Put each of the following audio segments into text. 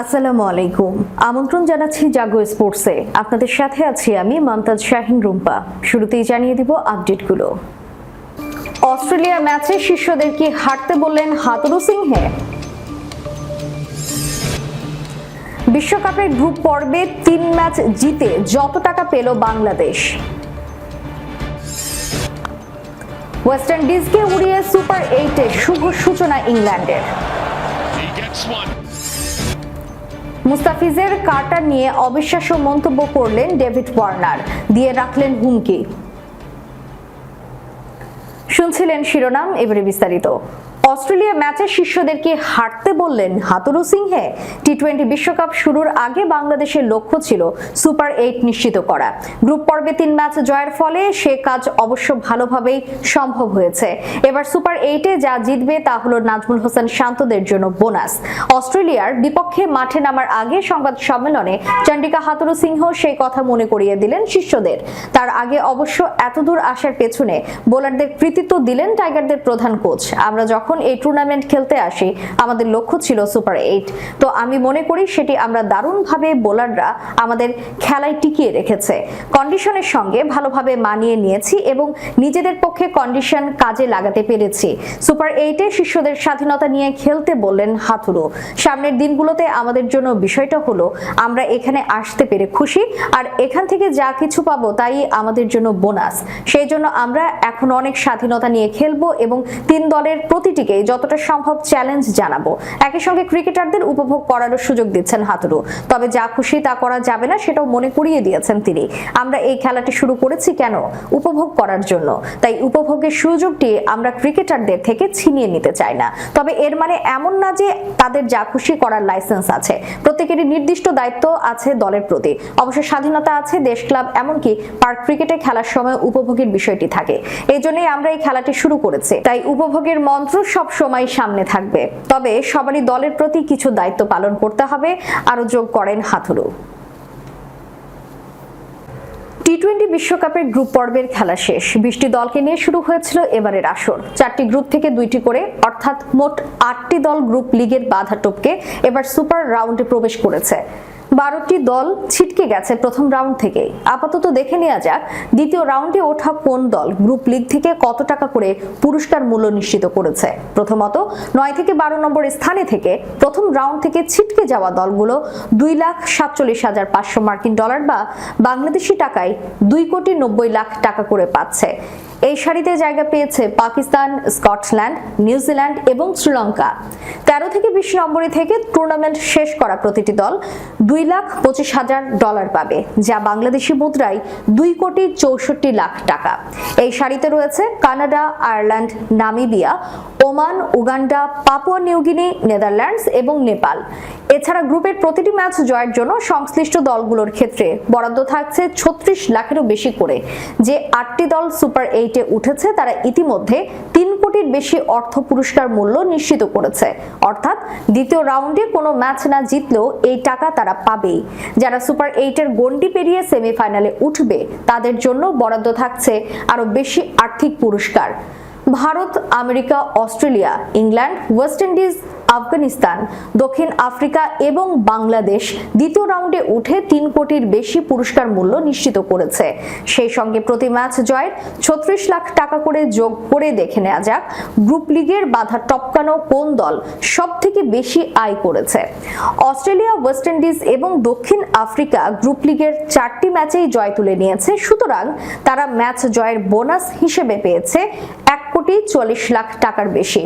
আসসালামু আলাইকুম। আমন্ত্রণ জানাচ্ছি জাগো স্পোর্টসে। আপনাদের সাথে আছি আমি মমতাজ শাহিন রুম্পা। শুরুতেই জানিয়ে দিব আপডেটগুলো। অস্ট্রেলিয়া ম্যাচে শিষ্যদেরকে হারতে বললেন হাতুরু সিংহে। বিশ্বকাপের গ্রুপ পর্বে তিন ম্যাচ জিতে যত টাকা পেল বাংলাদেশ। ওয়েস্ট ইন্ডিজকে উড়িয়ে সুপার এইটে শুভ সূচনা ইংল্যান্ডের. মুস্তাফিজের কার্টার নিয়ে অবিশ্বাস্য মন্তব্য করলেন ডেভিড ওয়ার্নার। দিয়ে রাখলেন হুমকি। শুনছিলেন শিরোনাম, এবারে বিস্তারিত। অস্ট্রেলিয়া ম্যাচে শিষ্যদেরকে হারতে বললেন হাতুরু সিংহে। টি টোয়েন্টি বিশ্বকাপ শুরুর আগে বাংলাদেশের লক্ষ্য ছিল সুপার এইট নিশ্চিত করা। গ্রুপ পর্বে তিন ম্যাচ জয়ের ফলে সে কাজ অবশ্য ভালোভাবেই সম্ভব হয়েছে। এবার সুপার এইটে যা জিতবে তা হলো নাজমুল হোসেন শান্তদের জন্য বোনাস। অস্ট্রেলিয়ার বিপক্ষে মাঠে নামার আগে সংবাদ সম্মেলনে চন্ডিকা হাতুরু সিংহ সেই কথা মনে করিয়ে দিলেন শিষ্যদের। তার আগে অবশ্য এতদূর আসার পেছনে বোলারদের কৃতিত্ব দিলেন টাইগারদের প্রধান কোচ। আমরা যখন এই টুর্নামেন্ট খেলতে আসি, আমাদের লক্ষ্য ছিল সুপার এইট তো আমি মনে করি সেটি আমরা দারুণভাবে বোলাররা আমাদের খেলায় টিকিয়ে রেখেছে। কন্ডিশনের সঙ্গে ভালোভাবে মানিয়ে নিয়েছি এবং নিজেদের পক্ষে কন্ডিশন কাজে লাগাতে পেরেছি। সুপার এইটে শিষ্যদের স্বাধীনতা নিয়ে খেলতে বললেন হাথুরু সামনের দিনগুলোতে আমাদের জন্য বিষয়টা হলো, আমরা এখানে আসতে পেরে খুশি আর এখান থেকে যা কিছু পাবো তাই আমাদের জন্য বোনাস। সেই জন্য আমরা এখন অনেক স্বাধীনতা নিয়ে খেলব এবং তিন দলের প্রতিটিকে যতটা সম্ভব চ্যালেঞ্জ জানাব। একই সঙ্গে ক্রিকেটারদের উপভোগ করারও সুযোগ দিচ্ছেন হাতুরু তবে যা খুশি তা করা যাবে না সেটাও মনে করিয়ে দিয়েছেন তিনি। আমরা এই খেলাটি শুরু করেছি কেন? উপভোগ করার জন্য। তাই উপভোগের সুযোগটি আমরা ক্রিকেটারদের থেকে ছিনিয়ে নিতে চাই না। তবে এর মানে এমন না যে তাদের যা খুশি করার লাইসেন্স আছে। প্রত্যেকেরই নির্দিষ্ট দায়িত্ব আছে দলের প্রতি। অবশ্য স্বাধীনতা আছে দেশ ক্লাব এমনকি পার্ক ক্রিকেটে খেলার সময় উপভোগের বিষয়টি থাকে। এই জন্যই আমরা এই খেলাটি শুরু করেছি। তাই উপভোগের মন্ত্র সব সময় সামনে থাকবে। তবে সবারই দলের প্রতি কিছু দায়িত্ব পালন করতে হবে। আরও যোগ করেন হাথুরু টি টোয়েন্টি বিশ্বকাপের গ্রুপ পর্বের খেলা শেষ। বিশটি দলকে নিয়ে শুরু হয়েছিল এবারের আসর। চারটি গ্রুপ থেকে দুইটি করে, অর্থাৎ মোট আটটি দল গ্রুপ লিগের বাধা টপকে এবার সুপার রাউন্ডে প্রবেশ করেছে। বারোটি দল ছিটকে গেছে প্রথম রাউন্ড থেকেই। আপাতত দেখে নেওয়া যাক দ্বিতীয় রাউন্ডে ওঠা কোন দল গ্রুপ লিগ থেকে কত টাকা করে পুরস্কার মূল্য নিশ্চিত করেছে। প্রথমত নয় থেকে বারো নম্বর স্থানে থেকে প্রথম রাউন্ড থেকে ছিটকে যাওয়া দলগুলো দুই লাখ সাতচল্লিশ হাজার পাঁচশো মার্কিন ডলার বা বাংলাদেশি টাকায় দুই কোটি নব্বই লাখ টাকা করে পাচ্ছে। এই সারিতে জায়গা পেয়েছে পাকিস্তান, স্কটল্যান্ড, নিউজিল্যান্ড এবং শ্রীলঙ্কা। তেরো থেকে বিশ নম্বরে থেকে টুর্নামেন্ট শেষ করা প্রতিটি দল দুই লাখ পঁচিশ হাজার ডলার পাবে, যা বাংলাদেশি মুদ্রায় দুই কোটি চৌষট্টি লাখ টাকা। এই সারিতে রয়েছে Canada, Ireland, Namibia, Oman, Uganda, Papua New Guinea Netherlands এবং নেপাল। এছাড়া গ্রুপের প্রতিটি ম্যাচ জয়ের জন্য সংশ্লিষ্ট দলগুলোর ক্ষেত্রে বরাদ্দ থাকছে ছত্রিশ লাখেরও বেশি করে, যে আটটি দল সুপার এইটে উঠেছে, তারা ইতিমধ্যে তিন কোটির বেশি অর্থ পুরস্কার মূল্য নিশ্চিত করেছে। অর্থাৎ দ্বিতীয় রাউন্ডে কোনো ম্যাচ না জিতলেও এই টাকা তারা পাবেই। যারা সুপার এইটের গন্ডি পেরিয়ে সেমিফাইনালে উঠবে, তাদের জন্য বরাদ্দ থাকছে আরও বেশি আর্থিক পুরস্কার। Bharat, America, Australia, England, West Indies Afghanistan, দক্ষিণ আফ্রিকা এবং বাংলাদেশ দ্বিতীয় রাউন্ডে উঠে তিন কোটির বেশি পুরস্কার মূল্য নিশ্চিত করেছে। সেই সঙ্গে প্রতি ম্যাচ জয়ের ছত্রিশ লাখ টাকা করে যোগ করে দেখে নেওয়া যাক গ্রুপ লিগের বাধা টপকানো কোন দল সব থেকে বেশি আয় করেছে। অস্ট্রেলিয়া, ওয়েস্ট ইন্ডিজ এবং দক্ষিণ আফ্রিকা গ্রুপ লিগের চারটি ম্যাচেই জয় তুলে নিয়েছে, সুতরাং তারা ম্যাচ জয়ের বোনাস হিসেবে পেয়েছে এক কোটি চল্লিশ লাখ টাকার বেশি।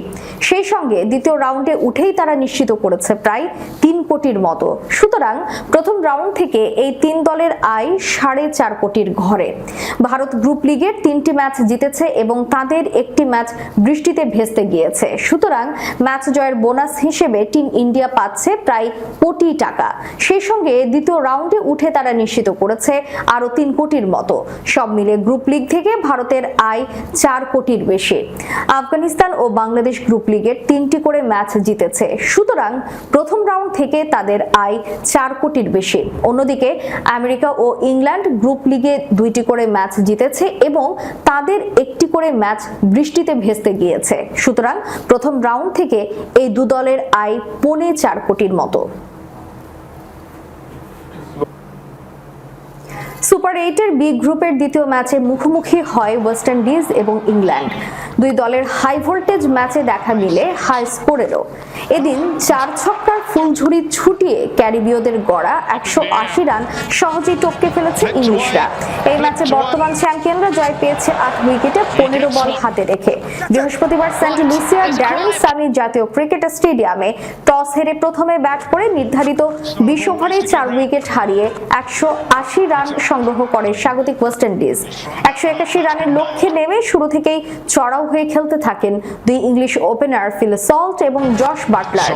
সেই সঙ্গে দ্বিতীয় রাউন্ডে উঠেই তারা নিশ্চিত করেছে প্রায় তিন কোটির মতো। সুতরাং প্রথম রাউন্ড থেকে এই তিন দলের আয় সাড়ে চার কোটির ঘরে। ভারত গ্রুপ লিগের তিনটি ম্যাচ জিতেছে এবং তাদের একটি ম্যাচ বৃষ্টিতে ভেস্তে গিয়েছে। সুতরাং ম্যাচ জয়ের বোনাস হিসেবে টিম ইন্ডিয়া পাচ্ছে প্রায় কোটি টাকা। সেই সঙ্গে দ্বিতীয় রাউন্ডে উঠে তারা নিশ্চিত করেছে আরও তিন কোটির মতো। সব মিলে গ্রুপ লিগ থেকে ভারতের আয় চার কোটির বেশি আফগানিস্তান ও বাংলাদেশ গ্রুপ লিগের তিনটি করে ম্যাচ জিতেছে। সুতরাং প্রথম রাউন্ড থেকে তাদের আয় চার কোটির বেশি। অন্যদিকে আমেরিকা ও ইংল্যান্ড গ্রুপ লিগে দুইটি করে ম্যাচ জিতেছে এবং তাদের একটি করে ম্যাচ বৃষ্টিতে ভেস্তে গিয়েছে। সুতরাং প্রথম রাউন্ড থেকে এই দু দলের আয় পৌনে চার কোটির মতো। এইটের বি গ্রুপের দ্বিতীয় ম্যাচে মুখোমুখি হয় ওয়েস্ট ইন্ডিজ এবং ইংল্যান্ড। দুই দলের হাই ভোল্টেজ ম্যাচে দেখা মিলে হাই স্কোরেরও। এদিন চার ছক্কার ফুলঝুরি ছুটিয়ে ক্যারিবীয়দের গড়া একশো আশি রান সহজেই টপকে ফেলেছে ইংলিশরা। এই ম্যাচে বর্তমান চ্যাম্পিয়নরা জয় পেয়েছে আট উইকেটে পনেরো বল হাতে রেখে। বৃহস্পতিবার সেন্ট লুসিয়ার ড্যারেন সামি জাতীয় ক্রিকেট স্টেডিয়ামে টস হেরে প্রথমে ব্যাট করে নির্ধারিত বিশ ওভারে চার উইকেট হারিয়ে একশো আশি রান সংগ্রহ করে স্বাগতিক ওয়েস্ট ইন্ডিজ। একশো একাশি রানের লক্ষ্যে নেমে শুরু থেকেই চড়াও হয়ে খেলতে থাকেন দুই ইংলিশ ওপেনার ফিল সল্ট এবং জশ বাটলার।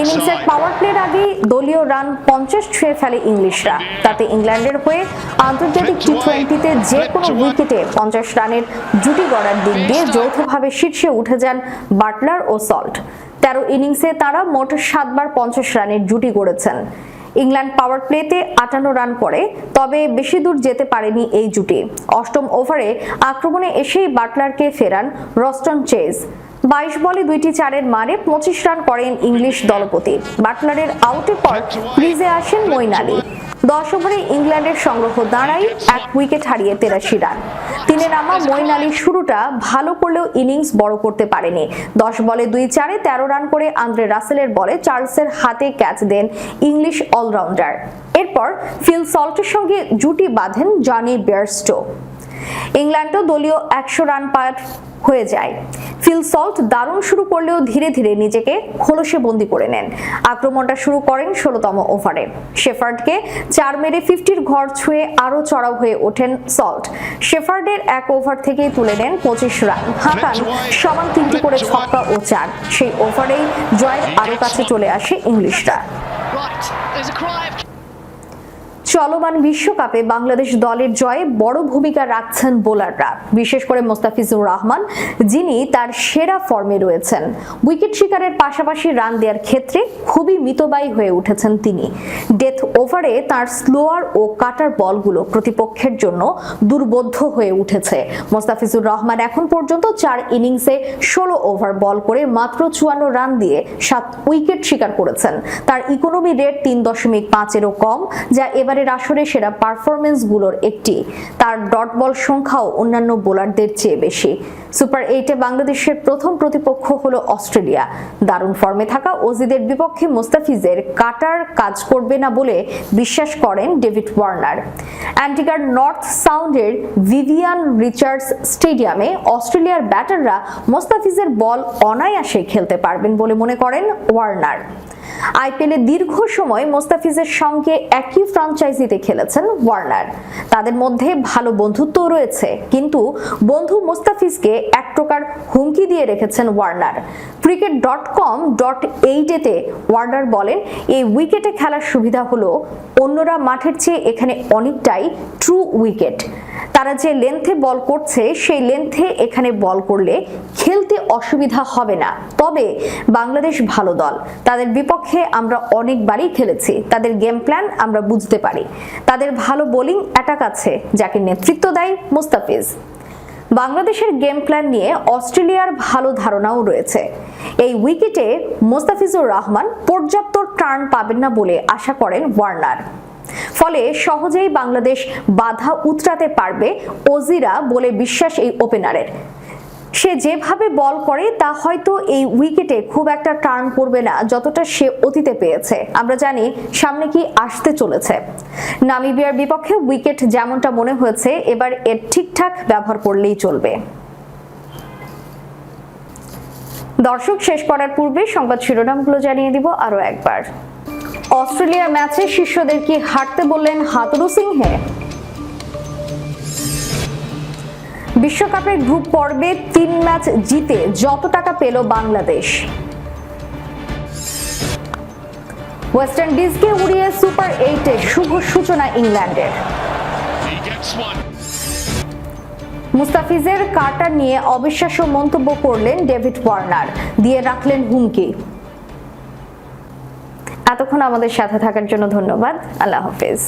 ইনিংসের পাওয়ার প্লের আগেই দলীয় রান পঞ্চাশ ছুঁয়ে ফেলে ইংলিশরা। তাতে ইংল্যান্ডের হয়ে আন্তর্জাতিক টি টোয়েন্টিতে যে কোনো উইকেটে পঞ্চাশ রানের জুটি গড়ার দিক দিয়ে যৌথভাবে শীর্ষে উঠে যান বাটলার ও সল্ট। তেরো ইনিংসে তারা মোট সাতবার পঞ্চাশ রানের জুটি গড়েছেন। ইংল্যান্ড পাওয়ার প্লেতে আটান্ন রান করে তবে বেশি দূর যেতে পারেনি এই জুটি। অষ্টম ওভারে আক্রমণে এসেই বাটলারকে ফেরান রস্টন চেজ। বাইশ বলে দুইটি চারের মারে পঁচিশ রান করেন ইংলিশ দলপতি। বাটলারের আউটের পর ক্রিজে আসেন মইন আলী দশ ওভারে ইংল্যান্ডের সংগ্রহ দাঁড়ায়, এক উইকেট হারিয়ে তেরাশি রান। তিনে নামা মইন আলীর শুরুটা ভালো করলেও ইনিংস বড় করতে পারেনি। দশ বলে দুই চারে তেরো রান করে আন্দ্রে রাসেলের বলে চার্লসের হাতে ক্যাচ দেন ইংলিশ অলরাউন্ডার। এরপর ফিল সল্টের সঙ্গে জুটি বাঁধেন জনি বেয়ারস্টো। ইংল্যান্ডও দলীয় একশো রান পার হয়ে যায়। ফিল সল্ট দারুণ শুরু করলেও ধীরে ধীরে নিজেকে খোলসে বন্দি করে নেন। আক্রমণটা শুরু করেন ষোলোতম ওভারে। শেফার্ডকে চার মেরে ফিফটির ঘর ছুঁয়ে আরও চড়াও হয়ে ওঠেন সল্ট। শেফার্ডের এক ওভার থেকেই তুলে নেন পঁচিশ রান। হাঁকান সমান তিনটি করে ছক্কা ও চার। সেই ওভারেই জয়ের আরও কাছে চলে আসে ইংলিশরা। চলমান বিশ্বকাপে বাংলাদেশ দলের জয়ে বড় ভূমিকা রাখছেন বোলাররা। বিশেষ করে মোস্তাফিজুর রহমান, যিনি তার সেরা ফর্মে রয়েছেন। উইকেট শিকারের পাশাপাশি রান দেওয়ার ক্ষেত্রে খুবই মিতবায়ী হয়ে উঠেছেন তিনি। ডেথ ওভারে তার স্লোয়ার ও কাটার বলগুলো প্রতিপক্ষের জন্য দুর্বোধ্য হয়ে উঠেছে। মোস্তাফিজুর রহমান এখন পর্যন্ত চার ইনিংসে ষোলো ওভার বল করে মাত্র চুয়ান্ন রান দিয়ে সাত উইকেট শিকার করেছেন। তার ইকোনমি রেট তিন দশমিক পাঁচেরও কম, যা এবারের আসরে সেরা পারফরমেন্সগুলোর একটি। তার ডট বল সংখ্যাও অন্যান্য বোলারদের চেয়ে বেশি। সুপার এইটে বাংলাদেশের প্রথম প্রতিপক্ষ হলো অস্ট্রেলিয়া। দারুণ ফর্মে থাকা অজিদের বিপক্ষে মোস্তাফিজের কাটার কাজ করবে না বলে বিশ্বাস করেন ডেভিড ওয়ার্নার। অ্যান্টিগার নর্থ সাউন্ডের ভিভিয়ান রিচার্ডস স্টেডিয়ামে অস্ট্রেলিয়ার ব্যাটাররা মোস্তাফিজের বল অনায়াসে খেলতে পারবেন বলে মনে করেন ওয়ার্নার। আইপিএলে দীর্ঘ সময় মোস্তাফিজের সঙ্গে একই ফ্রাঞ্চাইজিতে খেলেছেন ওয়ার্নার। তাদের মধ্যে ভালো বন্ধুত্ব রয়েছে, কিন্তু বন্ধু মোস্তাফিজকে এক প্রকার হুমকি দিয়ে রেখেছেন Warner. Cricket dot com dot এইটেতে Warner বলেন, এই উইকেটে খেলার সুবিধা হলো অন্যরা মাঠের চেয়ে এখানে অনেকটাই ট্রু উইকেট তারা যে লেন্থে বল করছে, সেই লেন্থে এখানে বল করলে খেলতে অসুবিধা হবে না। তবে বাংলাদেশ ভালো দল। তাদের বিপক্ষে আমরা অনেকবারই খেলেছি। তাদের গেম প্ল্যান আমরা বুঝতে পারি। তাদের ভালো বোলিং অ্যাটাক আছে, যাকে নেতৃত্ব দেয় মুস্তাফিজ। বাংলাদেশের গেম প্ল্যান নিয়ে অস্ট্রেলিয়ার ভালো ধারণাও রয়েছে। এই উইকেটে মোস্তাফিজুর রহমান পর্যাপ্ত টার্ন পাবেন না বলে আশা করেন ওয়ার্নার। ফলে সহজেই বাংলাদেশ বাধা উতরাতে পারবে ওজিরা বলে বিশ্বাস এই ওপেনারের সে যেভাবে বল করে, তা হয়তো এই উইকেটে খুব একটা টার্ন করবে না, যতটা সে অতীতে পেয়েছে। আমরা জানি সামনে কি আসতে চলেছে। নামিবিয়ার বিপক্ষে উইকেট যেমনটা মনে হয়েছে, এবার এর ঠিকঠাক ব্যবহার করলেই চলবে। দর্শক, শেষ করার পূর্বে সংবাদ শিরোনামগুলো জানিয়ে দিব আরও একবার। অস্ট্রেলিয়ার ম্যাচে শিষ্যদের কি হারতে বললেন হাতুরু সিংহে? বিশ্বকাপের গ্রুপ পর্বে তিন ম্যাচ জিতে যত টাকা পেল বাংলাদেশ। ওয়েস্ট ইন্ডিজকে উড়িয়ে সুপার এইটে শুভ সূচনা ইংল্যান্ডের. মুস্তাফিজের কাটার নিয়ে অবিশ্বাস্য মন্তব্য করলেন ডেভিড ওয়ার্নার, দিয়ে রাখলেন হুমকি। এতক্ষণ আমাদের সাথে থাকার জন্য ধন্যবাদ। আল্লাহ হাফেজ।